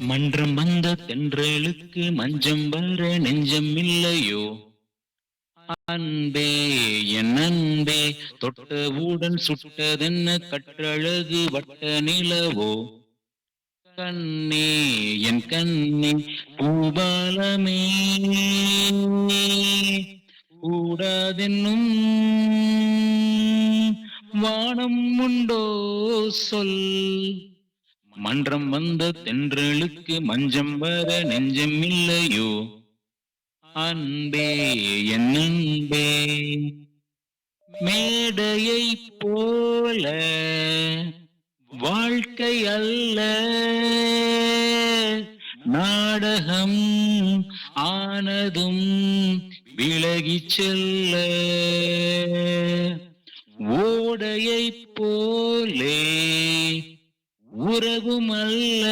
மன்றம் வந்த தென்றலுக்கு மஞ்சம் வர நெஞ்சம் இல்லையோ? அன்பே என் அன்பே தொட்டவுடன் சுட்டதென்ன கற்றழகு வட்ட நிலவோ? கண்ணே என் கண்ணே பூபாலமே. கூடாதென்னும் வானம் உண்டோ சொல். மன்றம் வந்த தென்றலுக்கு மஞ்சம் வர நெஞ்சம் இல்லையோ? அன்பே என் அன்பே மேடையை போல வாழ்க்கை அல்ல. நாடகம் ஆனதும் விலகி செல்ல. ஓடையை போலே உறவும் அல்ல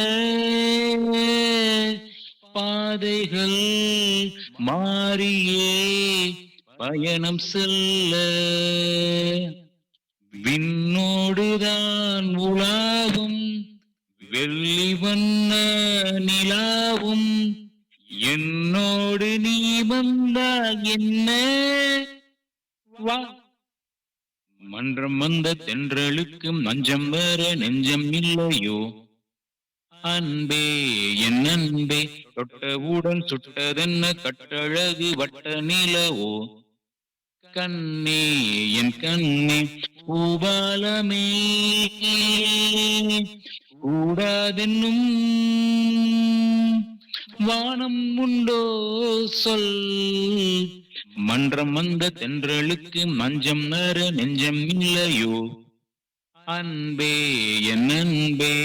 பாதைகள் மாறியே பயணம் செல்ல. விண்ணோடுதான் உலாவும் வெள்ளி வண்ண நிலாவும். என்னோடு நீ வந்தால் என்ன? வா மன்றம் வந்த தென்றலுக்கும் நஞ்சம் வேற நெஞ்சம் இல்லையோ? அன்பே என் அன்பே தொட்டவுடன் சுட்டதென்ன கட்டழகு வட்ட நிலவோ? கண்ணே என் கண்ணே பூபாலமே. கூடாதென்னும் வானம் உண்டோ? சொல். மன்றம் வந்த தென்றலுக்கு மஞ்சம் நேர நெஞ்சம் இல்லையோ? அன்பே என் அன்பே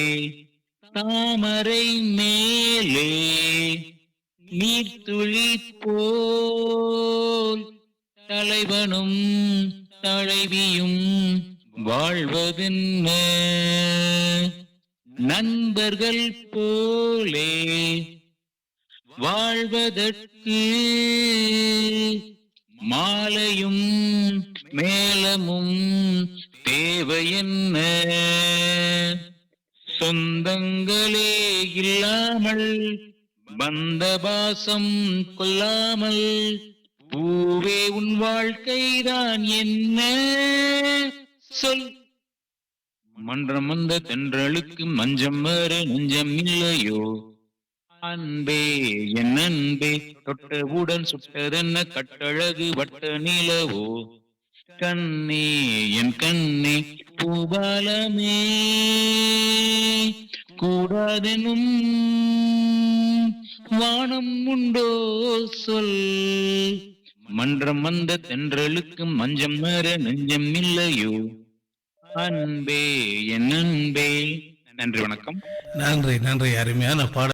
தாமரை மேலே நீர்த்துளி போல் தலைவனும் தலைவியும் வாழ்வதென்ன? நண்பர்கள் போலே வாழ்வதற்கு மாலையும் மேலமும் தேவை என்ன சொந்தங்களே இல்லாமல் வந்த பாசம் கொல்லாமல் பூவே உன் வாழ்க்கைதான் என்ன? சொல். மன்றம் வந்த தென்றலுக்கு மஞ்சம் வர நஞ்சம் இல்லையோ? அன்பே என் அன்பே தொட்டவுடன் சுட்டதென்ன கட்டழகு வட்ட நிலவோ? கண்ணே என் கண்ணே பூபாலமே கூடாதெனும் வானம் உண்டோ? சொல். மன்றம் வந்த தென்றலுக்கு மஞ்சம் மேற நெஞ்சம் இல்லையோ? அன்பே என் அன்பே. நன்றி வணக்கம். நன்றி நன்றி. அருமையான பாடல்.